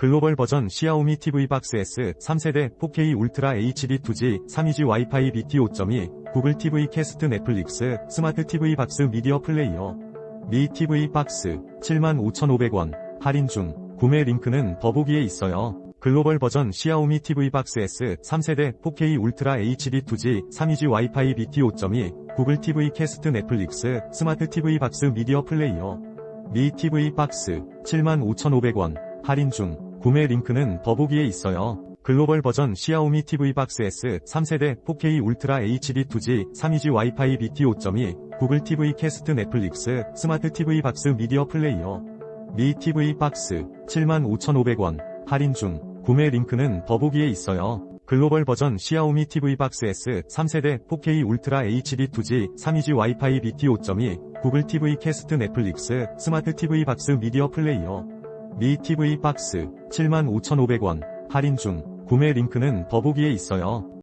글로벌 버전 시아오미 TV 박스 S 3세대 4K 울트라 HD 2G 3EG 와이파이 BT 5.2 구글 TV 캐스트 넷플릭스 스마트 TV 박스 미디어 플레이어. 미 TV 박스 75,500원. 할인 중. 구매 링크는 더보기에 있어요. 글로벌 버전 시아오미 TV 박스 S 3세대 4K 울트라 HD 2G 3EG 와이파이 BT 5.2 구글 TV 캐스트 넷플릭스 스마트 TV 박스 미디어 플레이어. 미 TV 박스 75,500원. 할인 중 구매 링크는 더보기에 있어요. 글로벌 버전 시아오미 TV 박스 S 3세대 4K 울트라 HD 2G 3EG 와이파이 BT 5.2 구글 TV 캐스트 넷플릭스 스마트 TV 박스 미디어 플레이어 미 TV 박스 75,500원 할인 중 구매 링크는 더보기에 있어요. 글로벌 버전 시아오미 TV 박스 S 3세대 4K 울트라 HD 2G 3EG 와이파이 BT 5.2 구글 TV 캐스트 넷플릭스 스마트 TV 박스 미디어 플레이어 미 TV 박스 75,500원 할인 중 구매 링크는 더보기에 있어요.